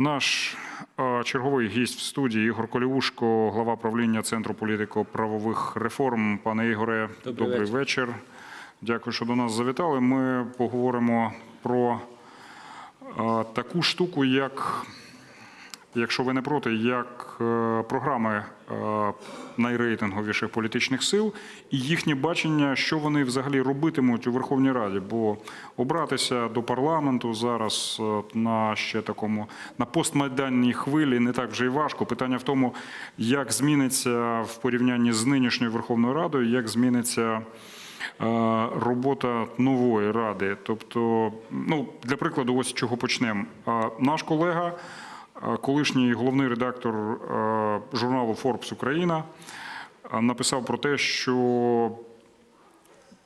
Наш е, черговий гість в студії Ігор Колівушко, глава правління Центру політико-правових реформ. Пане Ігоре, Добрий добрий вечір. вечір. Дякую, що до нас завітали. Ми поговоримо про е, таку штуку, як, якщо ви не проти, як е, програми е, найрейтинговіших політичних сил і їхнє бачення, що вони взагалі робитимуть у Верховній Раді. Бо обратися до парламенту зараз е, на ще такому на постмайданній хвилі не так вже й важко. Питання в тому, як зміниться в порівнянні з нинішньою Верховною Радою, як зміниться робота нової ради. Тобто, ну для прикладу, ось чого почнемо. Наш колега, колишній головний редактор е, журналу Forbes Україна, написав про те, що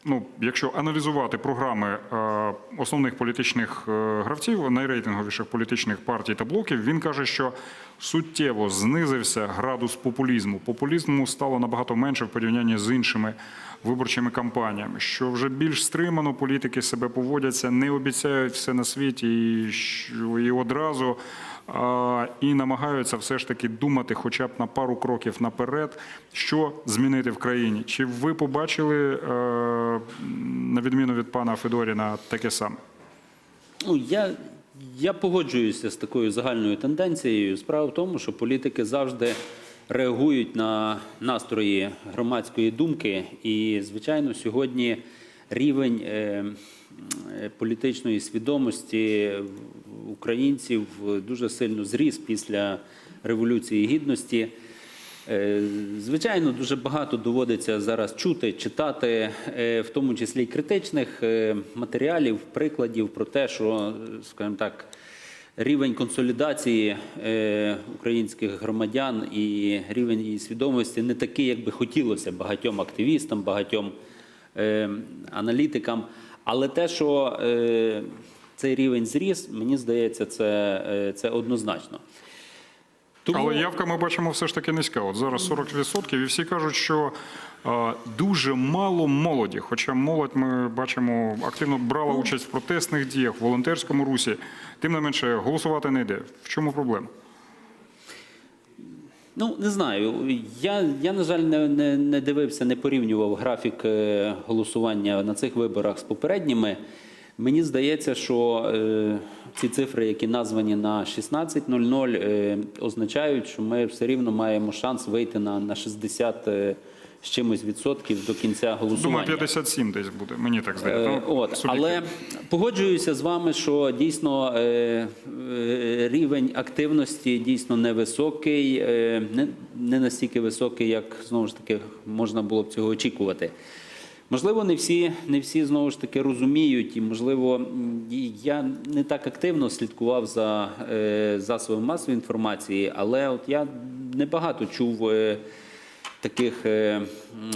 ну, якщо аналізувати програми е, основних політичних е, гравців, найрейтинговіших політичних партій та блоків, він каже, що суттєво знизився градус популізму. Популізму стало набагато менше в порівнянні з іншими виборчими кампаніями. Що вже більш стримано політики себе поводяться, не обіцяють все на світі і, і одразу. І намагаються все ж таки думати, хоча б на пару кроків наперед, що змінити в країні. Чи ви побачили, е, на відміну від пана Федоріна, таке саме? Ну, я, я погоджуюся з такою загальною тенденцією. Справа в тому, що політики завжди реагують на настрої громадської думки. І, звичайно, сьогодні рівень е, політичної свідомості українців дуже сильно зріс після Революції Гідності. Е, Звичайно, дуже багато доводиться зараз чути, читати, е, в тому числі й критичних е, матеріалів, прикладів про те, що, е, скажімо так, рівень консолідації е, українських громадян і рівень її свідомості не такий, як би хотілося багатьом активістам, багатьом е, аналітикам. Але те, що е, цей рівень зріс, мені здається, це, е, це однозначно. Тому- Але явка ми бачимо все ж таки низька. От зараз 40%, і всі кажуть, що е, дуже мало молоді. Хоча молодь ми бачимо активно брала участь в протестних діях, в волонтерському русі. Тим не менше, голосувати не йде. В чому проблема? Ну, не знаю. Я, я на жаль, не, не, не дивився, не порівнював графік е, голосування на цих виборах з попередніми. Мені здається, що е, ці цифри, які названі на 16.00, е, означають, що ми все рівно маємо шанс вийти на, на 60 е, з чимось відсотків до кінця голосування. Думаю, 57 десь буде. Мені так Е, здається. Ну, От, суб'єктивно. але погоджуюся з вами, що дійсно е, е, рівень активності дійсно невисокий, е, не, не настільки високий, як знову ж таки можна було б цього очікувати. Можливо, не всі, не всі знову ж таки розуміють, і можливо, я не так активно слідкував за е, засобами масової інформації, але от я небагато чув. Е, таких е,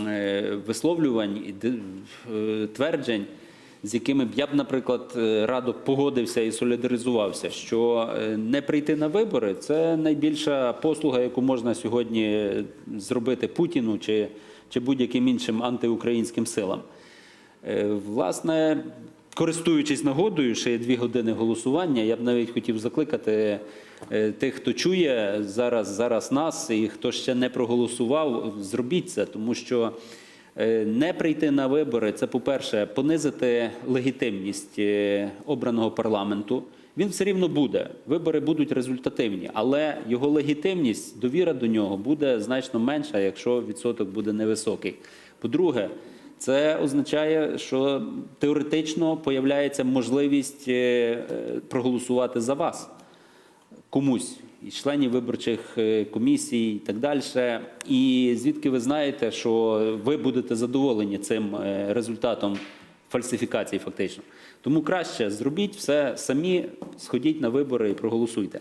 е, висловлювань і е, тверджень, з якими б я б, наприклад, радо погодився і солідаризувався, що не прийти на вибори це найбільша послуга, яку можна сьогодні зробити Путіну чи, чи будь-яким іншим антиукраїнським силам. Власне, користуючись нагодою, ще є дві години голосування, я б навіть хотів закликати тих, хто чує зараз, зараз нас і хто ще не проголосував, зробіть це, тому що е, не прийти на вибори це, по-перше, понизити легітимність е, обраного парламенту. Він все рівно буде. Вибори будуть результативні, але його легітимність, довіра до нього буде значно менша, якщо відсоток буде невисокий. По-друге, це означає, що теоретично появляється можливість е, е, проголосувати за вас комусь із членів виборчих е, комісій і так далі. І звідки ви знаєте, що ви будете задоволені цим е, результатом фальсифікації, фактично. Тому краще зробіть все самі, сходіть на вибори і проголосуйте.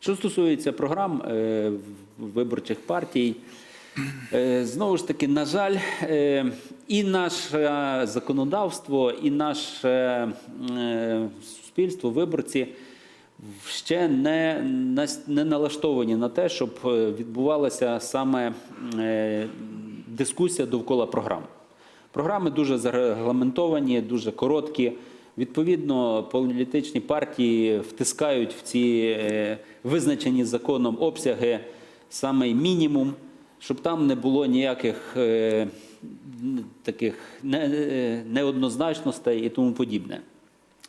Що стосується програм е, виборчих партій, знову ж таки, на жаль, і наше законодавство, і наше суспільство, виборці ще не, не налаштовані на те, щоб е, відбувалася саме е, дискусія довкола програм. Програми дуже зарегламентовані, дуже короткі. Відповідно, політичні партії втискають в ці е, визначені законом обсяги саме мінімум, щоб там не було ніяких таких неоднозначностей і тому подібне.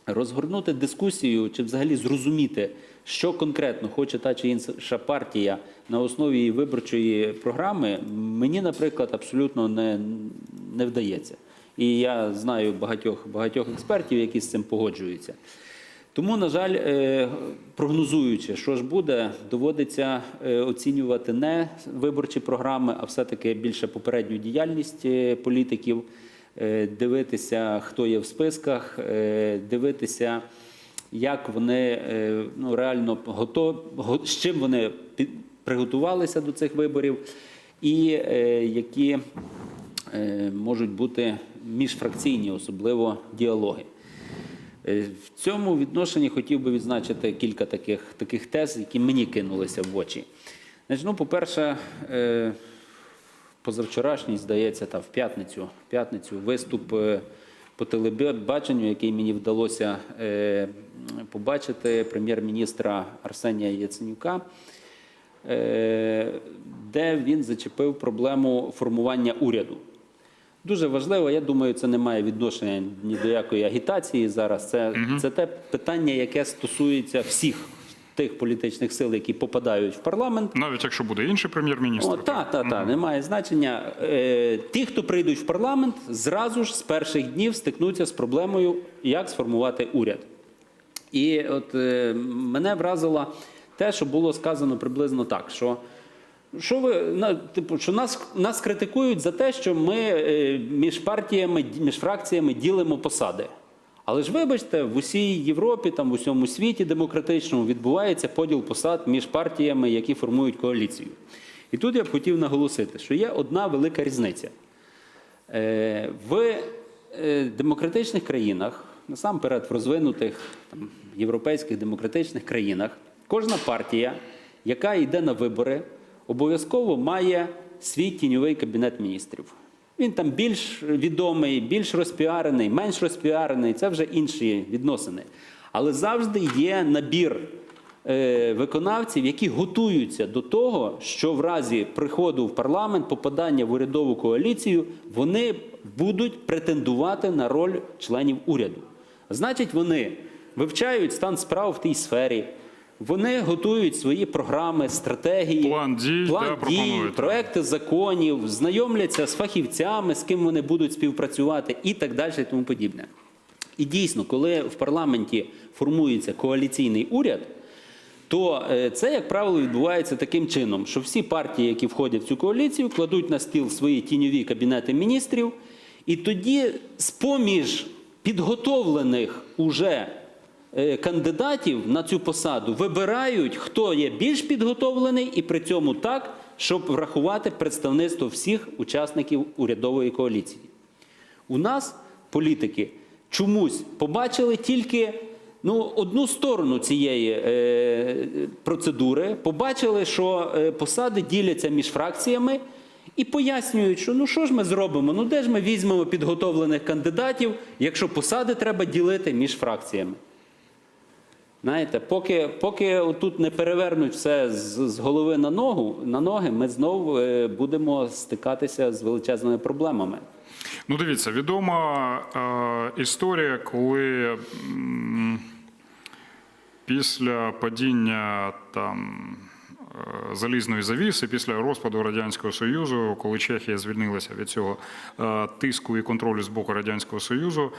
Розгорнути дискусію чи взагалі зрозуміти, що конкретно хоче та чи інша партія на основі виборчої програми, мені, наприклад, абсолютно не, не вдається. І я знаю багатьох, багатьох експертів, які з цим погоджуються. Тому, на жаль, е, прогнозуючи, що ж буде, доводиться е, оцінювати не виборчі програми, а все-таки більше попередню діяльність е, політиків, дивитися, хто є в списках, е, дивитися, як вони е, ну, реально готові, з чим вони приготувалися до цих виборів, і е, які е, можуть бути міжфракційні, особливо діалоги. Е, В цьому відношенні хотів би відзначити кілька таких, таких тез, які мені кинулися в очі. Значить, ну, по-перше, е, позавчорашній, здається, та в п'ятницю, в п'ятницю виступ е, по телебаченню, який мені вдалося е, побачити прем'єр-міністра Арсенія Яценюка, е, де він зачепив проблему формування уряду. Дуже важливо, я думаю, це не має відношення ні до якої агітації зараз. Це, це те питання, яке стосується всіх тих політичних сил, які попадають в парламент. Навіть якщо буде інший прем'єр-міністр. О, та, та, та, немає значення. Е, ті, хто прийдуть в парламент, зразу ж з перших днів стикнуться з проблемою, як сформувати уряд. І от е, мене вразило те, що було сказано приблизно так, що. Що ви на типу, що нас нас критикують за те, що ми е, між партіями, між фракціями ділимо посади. Але ж вибачте, в усій Європі, там в усьому світі демократичному відбувається поділ посад між партіями, які формують коаліцію. І тут я б хотів наголосити, що є одна велика різниця. Е, В е, демократичних країнах, насамперед в розвинутих там, європейських демократичних країнах, кожна партія, яка йде на вибори, обов'язково має свій тіньовий кабінет міністрів. Він там більш відомий, більш розпіарений, менш розпіарений це вже інші відносини. Але завжди є набір е, виконавців, які готуються до того, що в разі приходу в парламент, попадання в урядову коаліцію, вони будуть претендувати на роль членів уряду. Значить, вони вивчають стан справ в тій сфері. Вони готують свої програми, стратегії, План дій, план да, дій проекти законів, знайомляться з фахівцями, з ким вони будуть співпрацювати, і так далі, і тому подібне. І дійсно, коли в парламенті формується коаліційний уряд, то е, це, як правило, відбувається таким чином, що всі партії, які входять в цю коаліцію, кладуть на стіл свої тіньові кабінети міністрів, і тоді з-поміж підготовлених уже кандидатів на цю посаду вибирають, хто є більш підготовлений, і при цьому так, щоб врахувати представництво всіх учасників урядової коаліції. У нас політики чомусь побачили тільки ну, одну сторону цієї е, процедури, побачили, що е, посади діляться між фракціями. І пояснюють, що ну що ж ми зробимо? Ну де ж ми візьмемо підготовлених кандидатів, якщо посади треба ділити між фракціями? Знаєте, поки, поки тут не перевернуть все з, з голови на ногу, на ноги, ми знову е, будемо стикатися з величезними проблемами. Ну, дивіться, відома е, історія, коли м, після падіння там. е, Залізної завіси після розпаду радянського союзу, коли Чехія звільнилася від цього е, тиску і контролю з боку радянського союзу,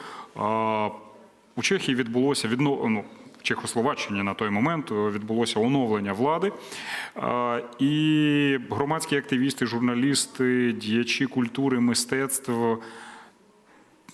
у Чехії відбулося відно, ну, Чехословаччині на той момент е, відбулося оновлення влади. І громадські активісти, журналісти, діячі культури, мистецтв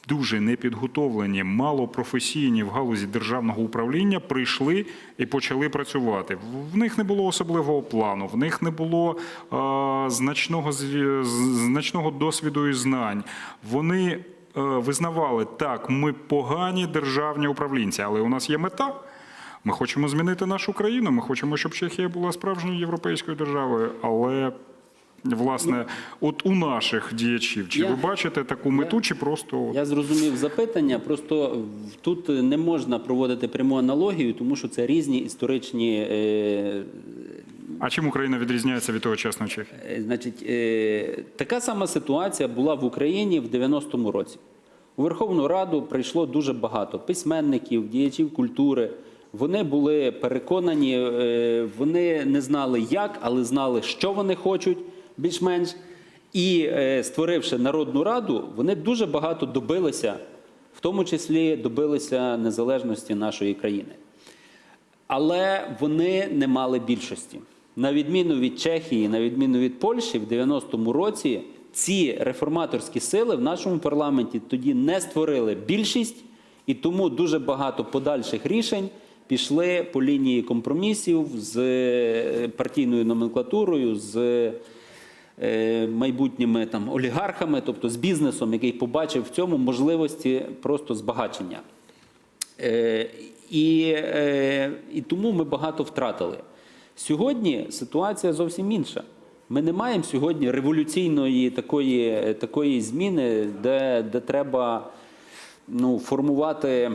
дуже непідготовлені, малопрофесійні в галузі державного управління прийшли і почали працювати. В них не було особливого плану, в них не було е, значного, значного досвіду і знань. Вони е, визнавали, так, ми погані державні управлінці, але у нас є мета. Ми хочемо змінити нашу країну. Ми хочемо, щоб Чехія була справжньою європейською державою, але власне, от у наших діячів? Чи Я- ви бачите таку мету, чи просто Я зрозумів запитання. Просто тут не можна проводити пряму аналогію, тому що це різні історичні. Е, а чим Україна відрізняється від тогочасної Чехії? е, значить, е, така сама ситуація була в Україні в 90-му році. У Верховну Раду прийшло дуже багато письменників, діячів культури. Вони були переконані, е, вони не знали як, але знали, що вони хочуть більш-менш. І е, створивши Народну Раду, вони дуже багато добилися, в тому числі добилися незалежності нашої країни. Але вони не мали більшості. На відміну від Чехії, на відміну від Польщі, в 90-му році ці реформаторські сили в нашому парламенті тоді не створили більшість, і тому дуже багато подальших рішень пішли по лінії компромісів з е, партійною номенклатурою, з е, майбутніми там олігархами, тобто з бізнесом, який побачив в цьому можливості просто збагачення. Е, і, і тому ми багато втратили. Сьогодні ситуація зовсім інша. Ми не маємо сьогодні революційної такої, такої зміни, де, де треба ну, формувати.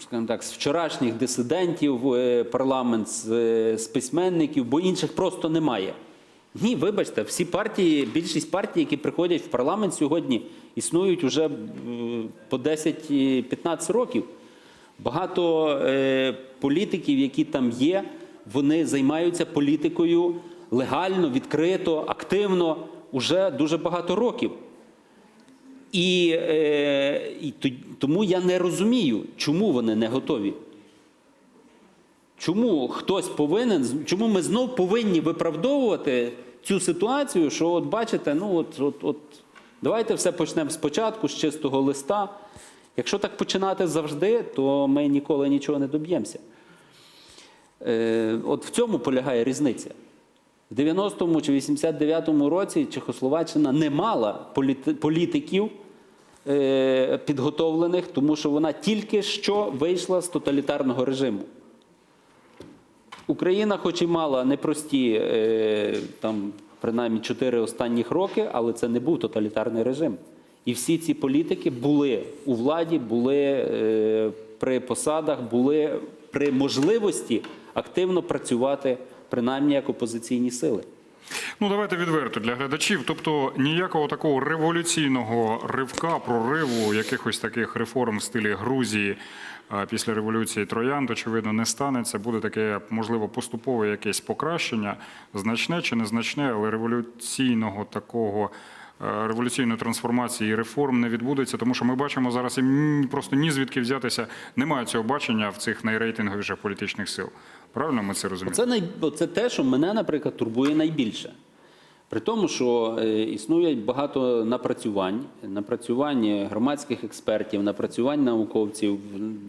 Скажімо так, з вчорашніх дисидентів е, парламент, з, е, з письменників, бо інших просто немає. Ні, вибачте, всі партії, більшість партій, які приходять в парламент сьогодні, існують уже е, по 10-15 років. Багато е, політиків, які там є, вони займаються політикою легально, відкрито, активно уже дуже багато років. І, е, і тому я не розумію, чому вони не готові. Чому хтось повинен, чому ми знов повинні виправдовувати цю ситуацію, що от бачите, ну от, от, от давайте все почнемо спочатку, з чистого листа. Якщо так починати завжди, то ми ніколи нічого не доб'ємося. Е, от в цьому полягає різниця. В 90-му чи 89-му році Чехословаччина не мала політиків підготовлених, тому що вона тільки що вийшла з тоталітарного режиму. Україна, хоч і мала непрості, е, там, принаймні 4 останніх роки, але це не був тоталітарний режим. І всі ці політики були у владі, були е, при посадах, були при можливості активно працювати, принаймні як опозиційні сили. Ну, давайте відверто для глядачів. Тобто ніякого такого революційного ривка, прориву, якихось таких реформ в стилі Грузії після революції Троянд, очевидно, не станеться. Буде таке, можливо, поступове якесь покращення, значне чи незначне, але революційного такого. Е, Революційної трансформації і реформ не відбудеться, тому що ми бачимо зараз і просто ні звідки взятися. Немає цього бачення в цих найрейтинговіших політичних сил. Правильно ми це розуміємо? Це, най... це те, що мене, наприклад, турбує найбільше. При тому, що е, існує багато напрацювань, напрацювань громадських експертів, напрацювань науковців,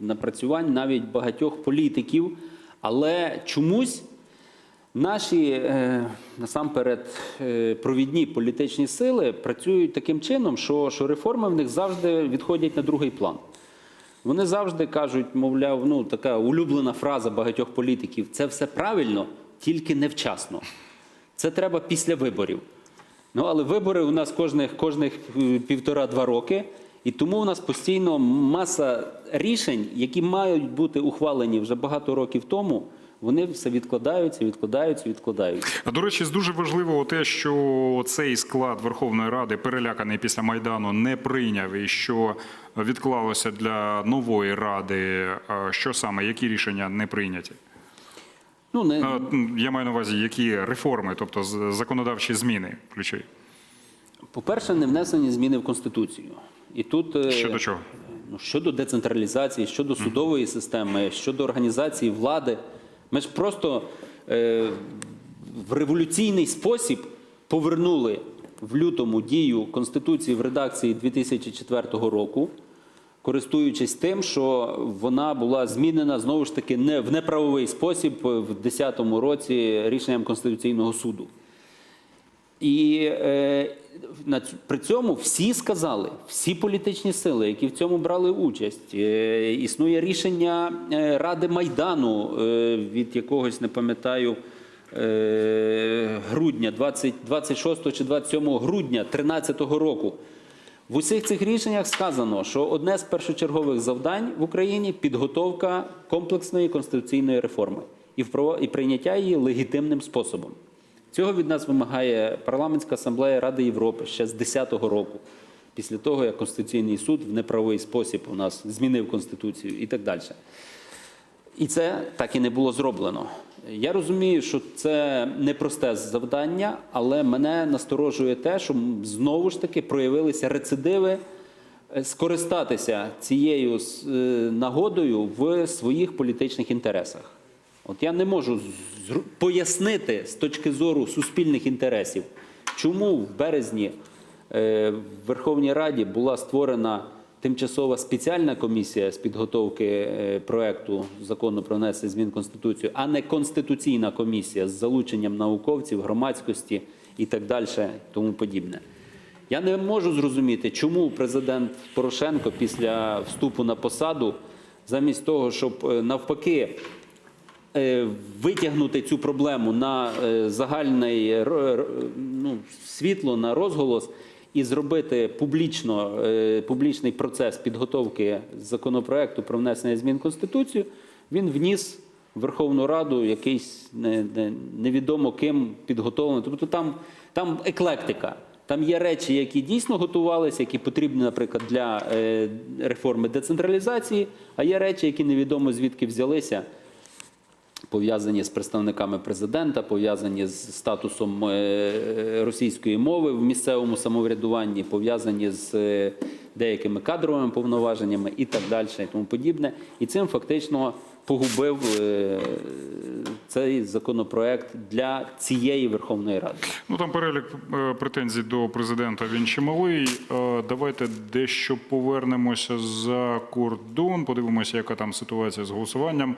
напрацювань навіть багатьох політиків, але чомусь наші е, насамперед е, провідні політичні сили працюють таким чином, що, реформи в них завжди відходять на другий план. Вони завжди кажуть, мовляв, ну така улюблена фраза багатьох політиків: це все правильно, тільки невчасно. Це треба після виборів. Ну, але вибори у нас кожних, кожних е, півтора-два роки, і тому у нас постійно маса рішень, які мають бути ухвалені вже багато років тому, вони все відкладаються, відкладаються, відкладаються. А, До речі, дуже важливого те, що цей склад Верховної Ради, переляканий після Майдану, не прийняв і що відклалося для нової ради. Що саме, які рішення не прийняті? Ну, не, Я маю на увазі, які реформи, тобто законодавчі зміни ключові. По-перше, не внесені зміни в Конституцію. І тут е, Щодо чого? Ну, щодо децентралізації, щодо судової системи, щодо організації влади, ми ж просто е, в революційний спосіб повернули в лютому дію Конституції в редакції 2004 року, користуючись тим, що вона була змінена знову ж таки не в неправовий спосіб в 2010 році рішенням Конституційного суду. І е, при цьому всі сказали, всі політичні сили, які в цьому брали участь, е, існує рішення е, Ради Майдану е, від якогось, не пам'ятаю, е, грудня, 20, 26 чи 27 грудня 2013 року. В усіх цих рішеннях сказано, що одне з першочергових завдань в Україні підготовка комплексної конституційної реформи і прийняття її легітимним способом. Цього від нас вимагає парламентська асамблея Ради Європи ще з 2010 року, після того як Конституційний суд в неправий спосіб у нас змінив конституцію і так далі. І це так і не було зроблено. Я розумію, що це непросте завдання, але мене насторожує те, що знову ж таки проявилися рецидиви е, скористатися цією е, нагодою в своїх політичних інтересах. От я не можу пояснити з точки зору суспільних інтересів, чому в березні е, в Верховній Раді була створена тимчасова спеціальна комісія з підготовки е, проекту закону про внесення змін в Конституцію, а не конституційна комісія з залученням науковців, громадськості і так далі, тому подібне. Я не можу зрозуміти, чому президент Порошенко після вступу на посаду, замість того, щоб е, навпаки витягнути цю проблему на е, загальне ну, світло, на розголос і зробити публічно, е, публічний процес підготовки законопроекту про внесення змін в Конституцію, він вніс в Верховну Раду якийсь не, не, невідомо ким підготовлений. Тобто там, там еклектика. Там є речі, які дійсно готувалися, які потрібні, наприклад, для е, реформи децентралізації, а є речі, які невідомо звідки взялися пов'язані з представниками президента, пов'язані з статусом е, російської мови в місцевому самоврядуванні, пов'язані з е, деякими кадровими повноваженнями і так далі, і тому подібне. І цим фактично погубив е, цей законопроект для цієї Верховної Ради. Ну там перелік претензій до президента він чималий. Давайте дещо повернемося за кордон, подивимося, яка там ситуація з голосуванням.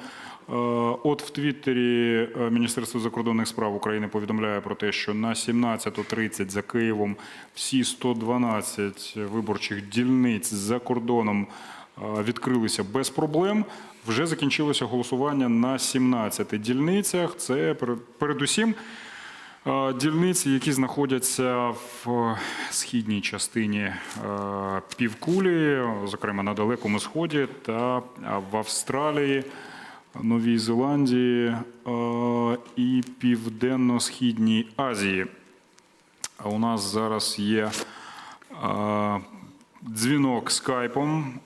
Е, От в Твіттері е, Міністерство закордонних справ України повідомляє про те, що на 17.30 за Києвом всі 112 виборчих дільниць за кордоном е, відкрилися без проблем. Вже закінчилося голосування на 17 дільницях. Це передусім Дільниці, які знаходяться в східній частині півкулі, зокрема на Далекому Сході та в Австралії, Новій Зеландії і Південно-Східній Азії. А у нас зараз є дзвінок скайпом.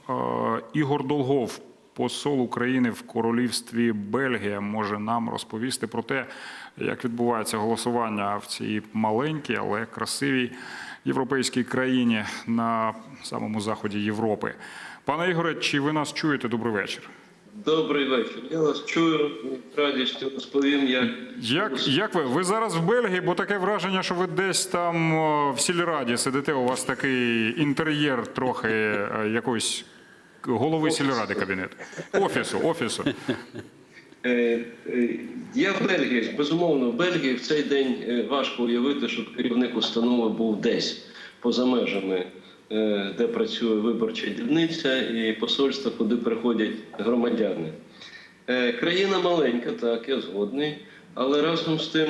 Ігор Долгов, посол України в королівстві Бельгія, може нам розповісти про те, як відбувається голосування в цій маленькій, але красивій європейській країні на самому заході Європи. Пане Ігоре, чи ви нас чуєте? Добрий вечір. Добрий вечір. Я вас чую з радістю розповім, як Як, як ви? Ви зараз в Бельгії, бо таке враження, що ви десь там о, в сільраді сидите. У вас такий інтер'єр трохи е, якоїсь голови сільради кабінету. Офісу, офісу. Е, е, я в Бельгії, безумовно, в Бельгії в цей день е, важко уявити, щоб керівник установи був десь поза межами, де працює виборча дільниця і посольство, куди приходять громадяни. Е, Країна маленька, так, я згодний. Але разом з тим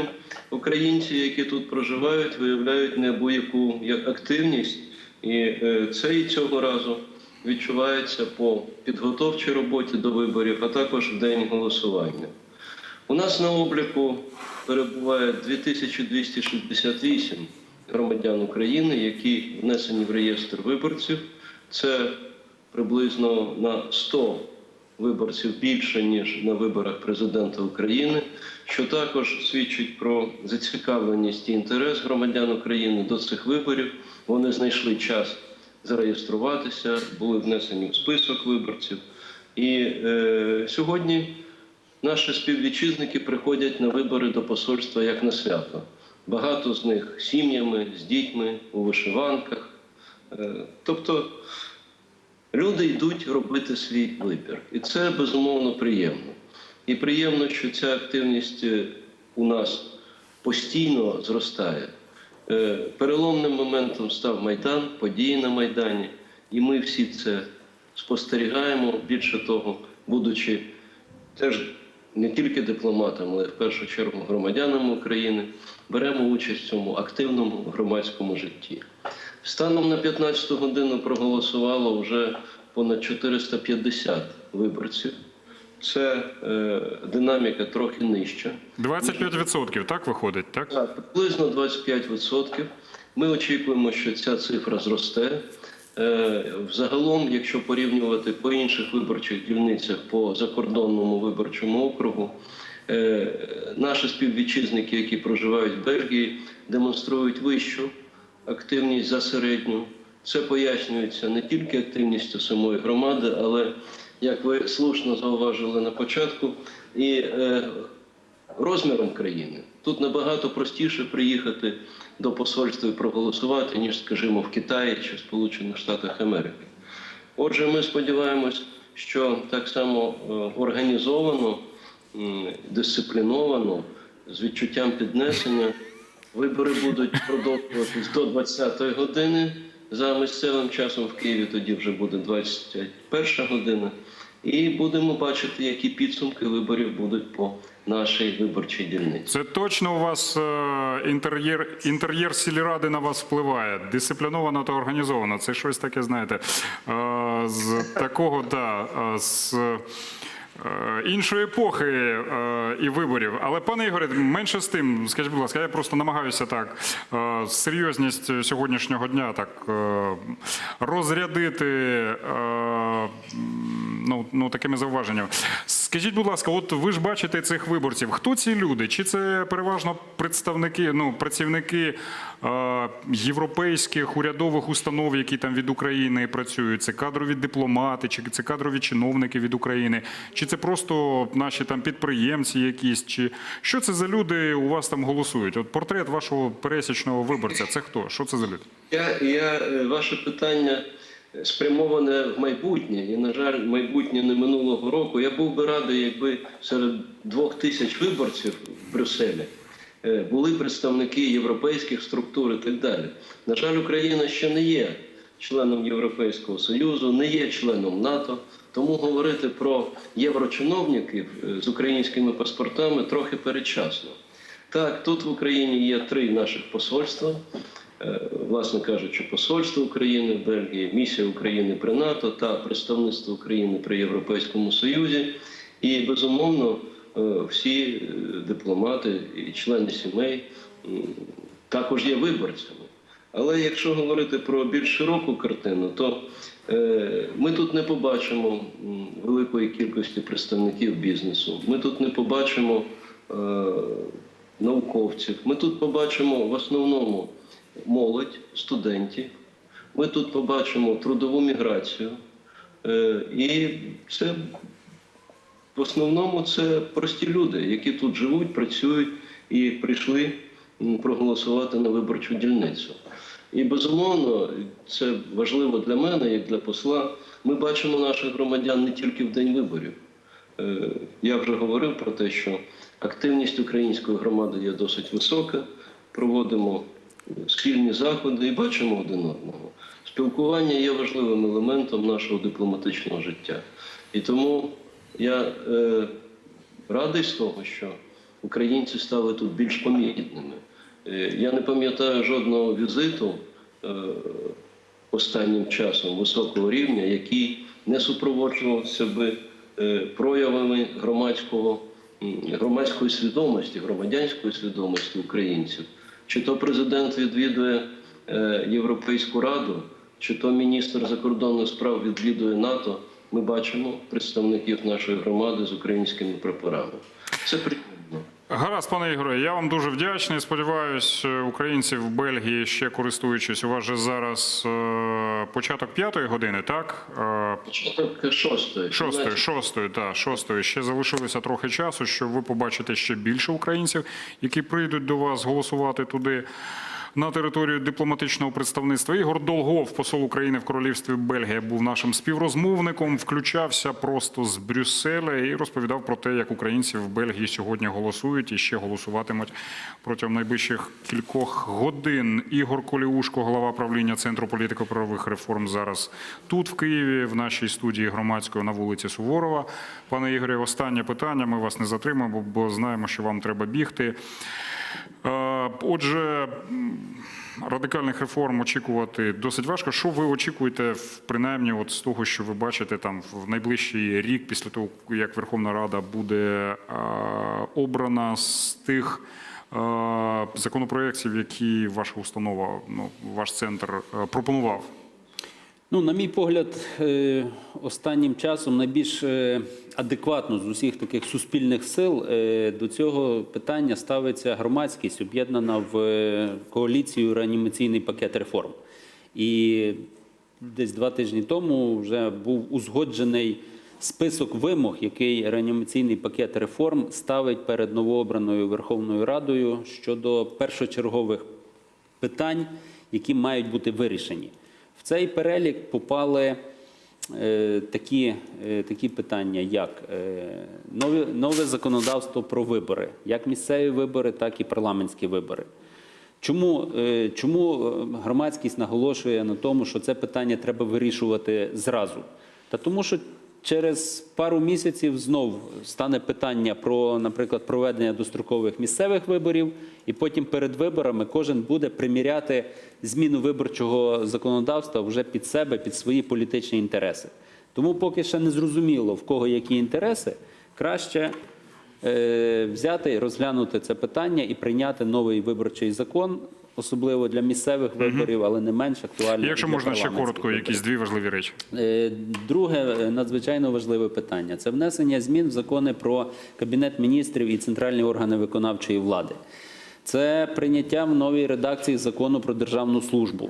українці, які тут проживають, виявляють неабияку як активність, і е, це і цього разу відчувається по підготовчій роботі до виборів, а також в день голосування. У нас на обліку перебуває 2268 громадян України, які внесені в реєстр виборців. Це приблизно на 100 виборців більше, ніж на виборах президента України, що також свідчить про зацікавленість і інтерес громадян України до цих виборів. Вони знайшли час зареєструватися, були внесені в список виборців. І е, сьогодні наші співвітчизники приходять на вибори до посольства як на свято. Багато з них сім'ями, з дітьми, у вишиванках. Е, тобто люди йдуть робити свій вибір. І це безумовно приємно. І приємно, що ця активність е, у нас постійно зростає. Е, Переломним моментом став Майдан, події на Майдані, і ми всі це спостерігаємо. Більше того, будучи теж не тільки дипломатам, але в першу чергу громадянам України, беремо участь в цьому активному громадському житті. Станом на 15 годину проголосувало вже понад 450 виборців. Це е, динаміка трохи нижча. 25% так виходить, так? Так, приблизно 25%. Ми очікуємо, що ця цифра зросте. Е, Взагалом, якщо порівнювати по інших виборчих дільницях по закордонному виборчому округу, е, наші співвітчизники, які проживають в Бельгії, демонструють вищу активність за середню. Це пояснюється не тільки активністю самої громади, але, як ви слушно зауважили на початку, і е, розміром країни. Тут набагато простіше приїхати до посольства і проголосувати, ніж, скажімо, в Китаї чи Сполучених Штатах Америки. Отже, ми сподіваємось, що так само е, організовано, дисципліновано, з відчуттям піднесення вибори будуть продовжуватись до 20-ї години. За місцевим часом в Києві тоді вже буде 21 година. І будемо бачити, які підсумки виборів будуть по нашій виборчій дільниці. Це точно у вас е, інтер'єр, інтер'єр сільради на вас впливає. Дисципліновано та організовано. Це щось таке, знаєте, е, з такого, да, е, з іншої епохи е, і виборів. Але, пане Ігоре, менше з тим, скажіть, будь ласка, я просто намагаюся так е, серйозність сьогоднішнього дня так е, розрядити. е, ну, ну, такими зауваженнями. Скажіть, будь ласка, от ви ж бачите цих виборців. Хто ці люди? Чи це переважно представники, ну, працівники е, європейських урядових установ, які там від України працюють? Це кадрові дипломати, чи це кадрові чиновники від України? Чи це просто наші там підприємці якісь? Чи що це за люди у вас там голосують? От портрет вашого пересічного виборця це хто? Що це за люди? Я, я е, ваше питання спрямоване в майбутнє, і, на жаль, майбутнє не минулого року. Я був би радий, якби серед двох тисяч виборців в Брюсселі е, були представники європейських структур і так далі. На жаль, Україна ще не є членом Європейського Союзу, не є членом НАТО. Тому говорити про єврочиновників е, з українськими паспортами трохи передчасно. Так, тут в Україні є три наших посольства. Е, Власне кажучи, посольство України в Бельгії, місія України при НАТО та представництво України при Європейському Союзі. І безумовно е, всі е, дипломати і члени сімей також є виборцями. Але якщо говорити про більш широку картину, то ми тут не побачимо великої кількості представників бізнесу. Ми тут не побачимо науковців. Ми тут побачимо в основному молодь, студентів. Ми тут побачимо трудову міграцію. Е, І це в основному це прості люди, які тут живуть, працюють і прийшли проголосувати на виборчу дільницю. І безумовно, це важливо для мене, як для посла. Ми бачимо наших громадян не тільки в день виборів. Е, Я вже говорив про те, що активність української громади є досить висока. Проводимо спільні заходи і бачимо один одного. Спілкування є важливим елементом нашого дипломатичного життя. І тому я е, радий з того, що українці стали тут більш помітними. Е, я не пам'ятаю жодного візиту е, останнім часом високого рівня, який не супроводжувався би е, проявами громадського, громадської свідомості, громадянської свідомості українців. Чи то президент відвідує е, Європейську раду, чи то міністр закордонних справ відвідує НАТО, ми бачимо представників нашої громади з українськими прапорами. Це приємно. Гаразд, пане Ігоре, я вам дуже вдячний. Сподіваюсь, українці в Бельгії ще користуючись. У вас же зараз е, початок п'ятої години, так? Е, Початок шостої. Шостої, шостої, так, шостої. Ще залишилося трохи часу, щоб ви побачите ще більше українців, які прийдуть до вас голосувати туди. На територію дипломатичного представництва. Ігор Долгов, посол України в Королівстві Бельгія, був нашим співрозмовником. Включався просто з Брюсселя і розповідав про те, як українці в Бельгії сьогодні голосують і ще голосуватимуть протягом найближчих кількох годин. Ігор Коліушко, голова правління Центру політико-правових реформ, зараз тут, в Києві, в нашій студії громадської на вулиці Суворова. Пане Ігорі, останнє питання. Ми вас не затримаємо, бо знаємо, що вам треба бігти. Е, Отже, радикальних реформ очікувати досить важко. Що ви очікуєте, принаймні, от з того, що ви бачите там в найближчий рік, після того, як Верховна Рада буде е, обрана з тих е, законопроєктів, які ваша установа, ну ваш центр пропонував? Ну, на мій погляд, е, останнім часом найбільш е, адекватно з усіх таких суспільних сил е, до цього питання ставиться громадськість, об'єднана в коаліцію реанімаційний пакет реформ. І десь два тижні тому вже був узгоджений список вимог, який реанімаційний пакет реформ ставить перед новообраною Верховною Радою щодо першочергових питань, які мають бути вирішені. В цей перелік попали е, такі, е, такі питання, як е, нове, нове законодавство про вибори, як місцеві вибори, так і парламентські вибори. Чому, чому громадськість наголошує на тому, що це питання треба вирішувати зразу? Та тому, що через пару місяців знов стане питання про, наприклад, проведення дострокових місцевих виборів, і потім перед виборами кожен буде приміряти зміну виборчого законодавства вже під себе, під свої політичні інтереси. Тому поки ще не зрозуміло, в кого які інтереси, краще е, взяти, розглянути це питання і прийняти новий виборчий закон, особливо для місцевих виборів, але не менш актуальний. Якщо можна ще коротко, виборів. якісь дві важливі речі. Е, Друге е, надзвичайно важливе питання це внесення змін в закони про Кабінет міністрів і центральні органи виконавчої влади. Це прийняття в новій редакції закону про державну службу.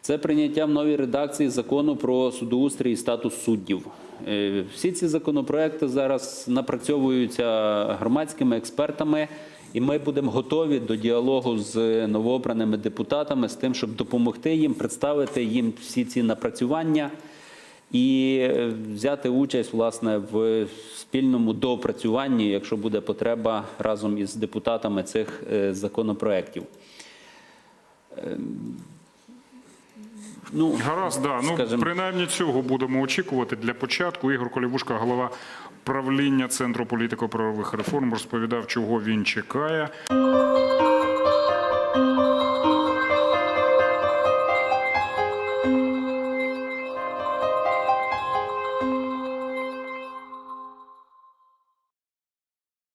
Це прийняття в новій редакції закону про судоустрій і статус суддів. Е, Всі ці законопроекти зараз напрацьовуються громадськими експертами, і ми будемо готові до діалогу з новообраними депутатами з тим, щоб допомогти їм представити їм всі ці напрацювання і е, взяти участь власне в спільному доопрацюванні, якщо буде потреба, разом із депутатами цих е, законопроєктів. Ну, Гаразд, да. Ну, принаймні цього будемо очікувати для початку. Ігор Колівушка, голова правління Центру політико-правових реформ, розповідав, чого він чекає.